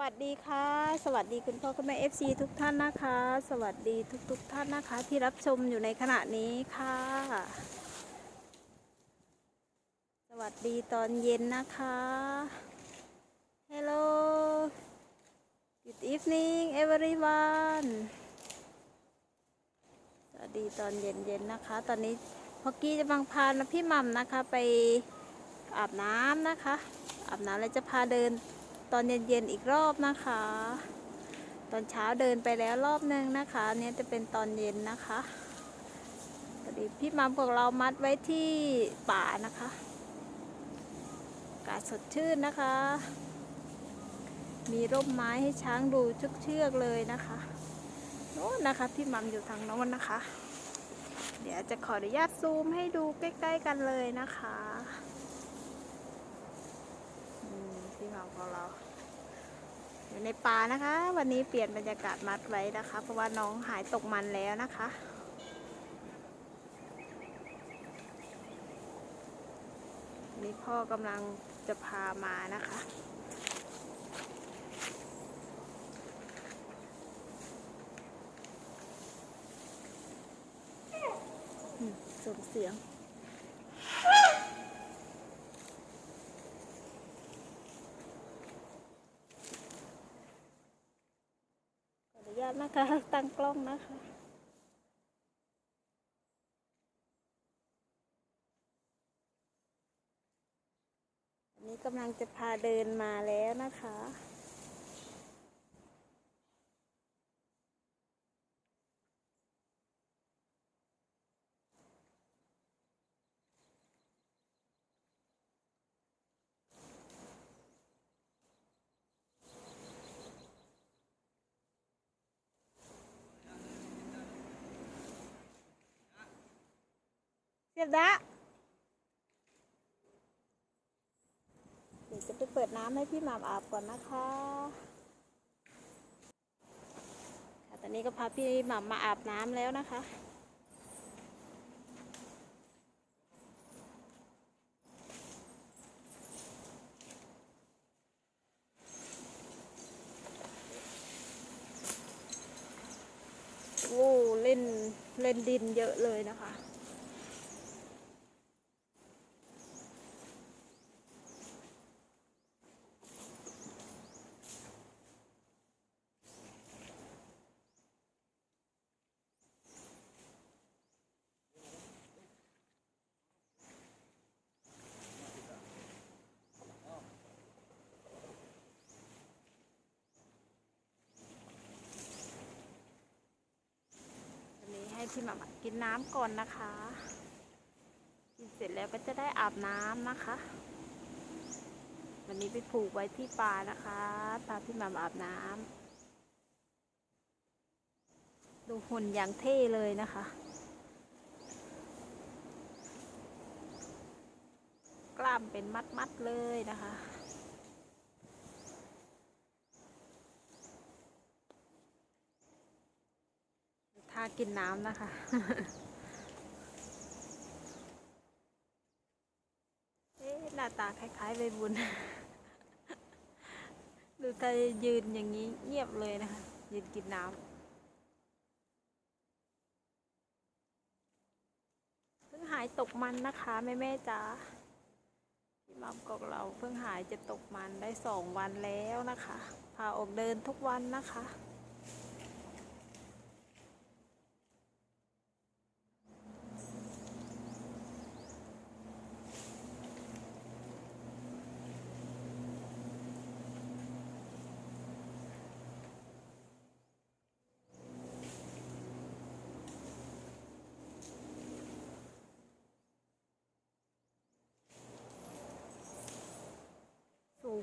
วัสดีค่ะ สวัสดีคุณพ่อคุณแม่เอฟซีทุกท่านนะคะ สวัสดีทุกๆทท่านนะคะ ที่รับชมอยู่ในขณะนี้ค่ะ สวัสดีตอนเย็นนะคะ Hello Good evening everyone สวัสดีตอนเย็นๆนะคะ ตอนนี้พอกกี้จะบังพาพี่ม่ำนะคะไปอาบน้ำนะคะ อาบน้ำแล้วจะพาเดิน ตอนเย็นๆอีกรอบนะคะ ตอนเช้าเดินไปแล้วรอบนึงนะคะเนี่ยจะเป็นตอนเย็นนะคะพอดีพี่มัมของเรามัดไว้ที่ป่านะคะอากาศสดชื่นนะคะ มีร่มไม้ให้ช้างดูชุกเชือกเลยนะคะโน้นนะคะพี่มัมอยู่ทางโน้นนะคะ เดี๋ยวจะขออนุญาตซูมให้ดูใกล้ ๆ กันเลยนะคะอื มพี่มัมของเรา อยู่ในป่านะคะ วันนี้เปลี่ยนบรรยากาศมัดไว้นะคะ เพราะว่าน้องหายตกมันแล้วนะคะนี่พ่อกำลังจะพามานะคะอืมส่งเสียง ขออ นะคะ ตั้งกล้องนะคะนนี้กำลังจะพาเดินมาแล้วนะคะ เรียบดะเดี๋ยวจะไปเปิดน้ำให้พี่หมามอาบก่อนนะคะค่ะตอนนี้ก็พาพี่หมามมาอาบน้ำแล้วนะคะโอ้เล่นเล่นดินเยอะเลยนะคะ อันนี้ให้พี่หมามากินน้ำก่อนนะคะ กินเสร็จแล้วก็จะได้อาบน้ำนะคะ วันนี้ไปผูกไว้ที่ป่านะคะพาพี่มามอาบน้ำดูหุ่นอย่างเท่เลยนะคะ กล้ามเป็นมัดๆเลยนะคะ ท่า กินน้ำนะคะ เอ๊ะหน้าตาคล้ายๆใบบุญ ดูตายืนอย่างนี้เงียบเลยนะคะ ยืนกินน้ำเพิ่งหายตกมันนะคะแม่แม่ๆจ๋าพี่มัมกอกเราเพิ่งหายจะตกมันได้สองวันแล้วนะคะ พาออกเดินทุกวันนะคะ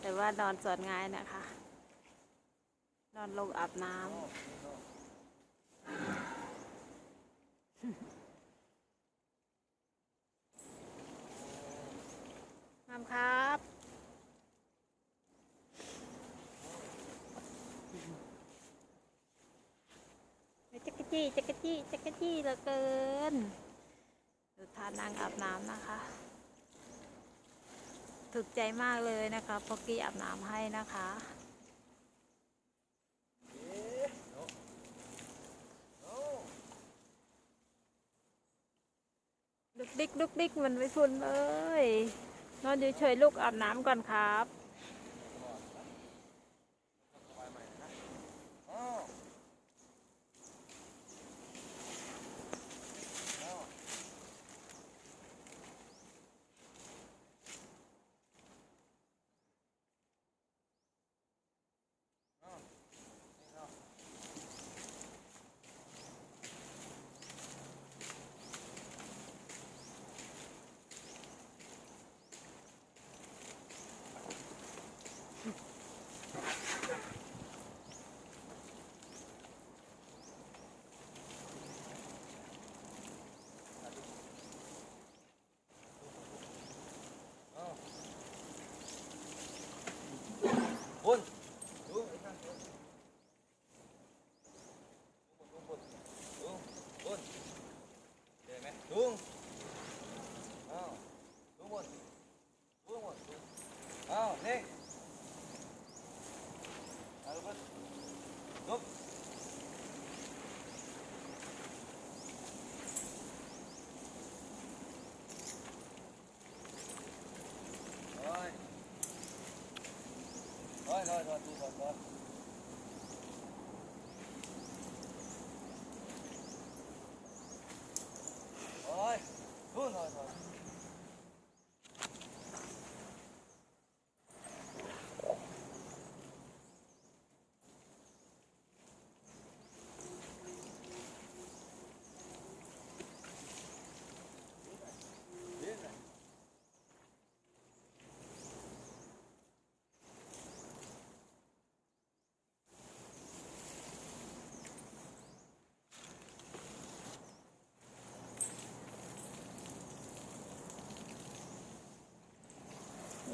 แต่ว่านอนสอนง่ายนะคะ นอนลงอาบน้ำมามครับจักรจี้จักรจี้จักรจี้เหลือเกินดูทานนางอาบน้ำนะคะ ถูกใจมากเลยนะคะพอกี้อาบน้ำให้นะคะ ดุกดิกดุกดิกมันไม่ฟุนเลย นอนอยู่เฉยๆลูกอาบน้ำก่อนครับ อ้าวอ้าวอ้าวนี่เนาะ อ้าวบุญดูไอ้ข้างบนดูบนดูบนเห็นไหมดูอ้าวดูบนดูบนดูอ้าวนี่เอาลูกบนลุกโอ้ย โอ้ยโอ้ยโอ้ยดูก่อนก่อนโอ้ยดูหน่อยหน่อย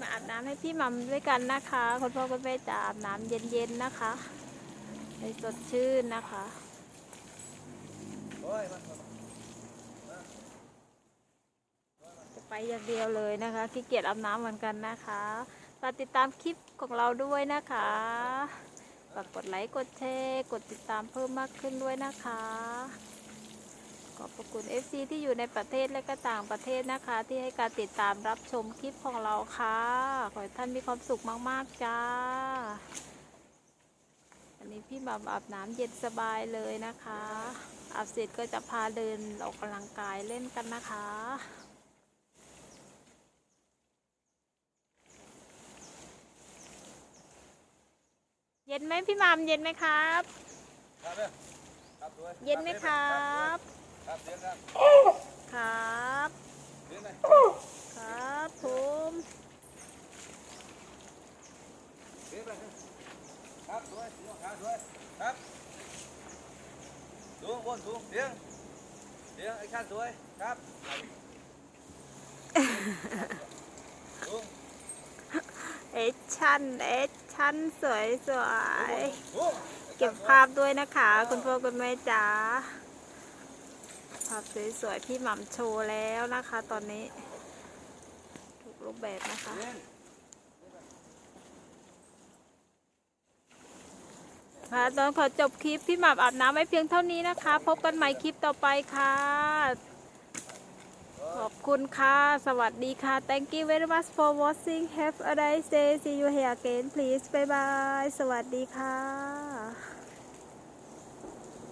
มาอา บน้ำให้พี่มัมด้วยกันนะคะคุณพ่อคุณแม่จะอาบน้ำเย็นๆนะคะให้สดชื่นนะคะจะไปอย่างเดียวเลยนะคะขี้เกียจอาบน้ำเหมือนกันนะคะฝากติดตามคลิปของเราด้วยนะคะฝากกดไลค์กดแชร์กดติดตามเพิ่มมากขึ้นด้วยนะคะ ขอบพระคุณ FC ที่อยู่ในประเทศและก็ต่างประเทศนะคะ ที่ให้การติดตามรับชมคลิปของเราค่ะ ขอให้ท่านมีความสุขมากๆจ้า อันนี้พี่หมาอาบน้ำเย็นสบายเลยนะคะ อาบเสร็จก็จะพาเดินออกกำลังกายเล่นกันนะคะเย็นไหมพี่หมามเย็นไหมครับครับเด้อครับด้วยเย็นไหมครับ ครับเย็นครับ ครับเย็นไหมครับผมเย็นไหมครับด้วยดูขาด้วยครับดูบนดูเสียงเสียงไอ้ข้างด้วยครับดูเอชชั่นเอชชั่นสวยสวยดูๆเก็บภาพด้วยนะคะ คุณพ่อคุณแม่จ๋า ภาพสวยๆพี่หม่ำโชว์แล้วนะคะ ตอนนี้ทุกรูปแบบนะคะ ค่ะตอนขอจบคลิปพี่หม่ำอาบน้ำไว้เพียงเท่านี้นะคะ พบกันใหม่คลิปต่อไปค่ะ ขอบคุณค่ะ สวัสดีค่ะ thank you very much for watching have a nice day see you here again please bye bye สวัสดีค่ะ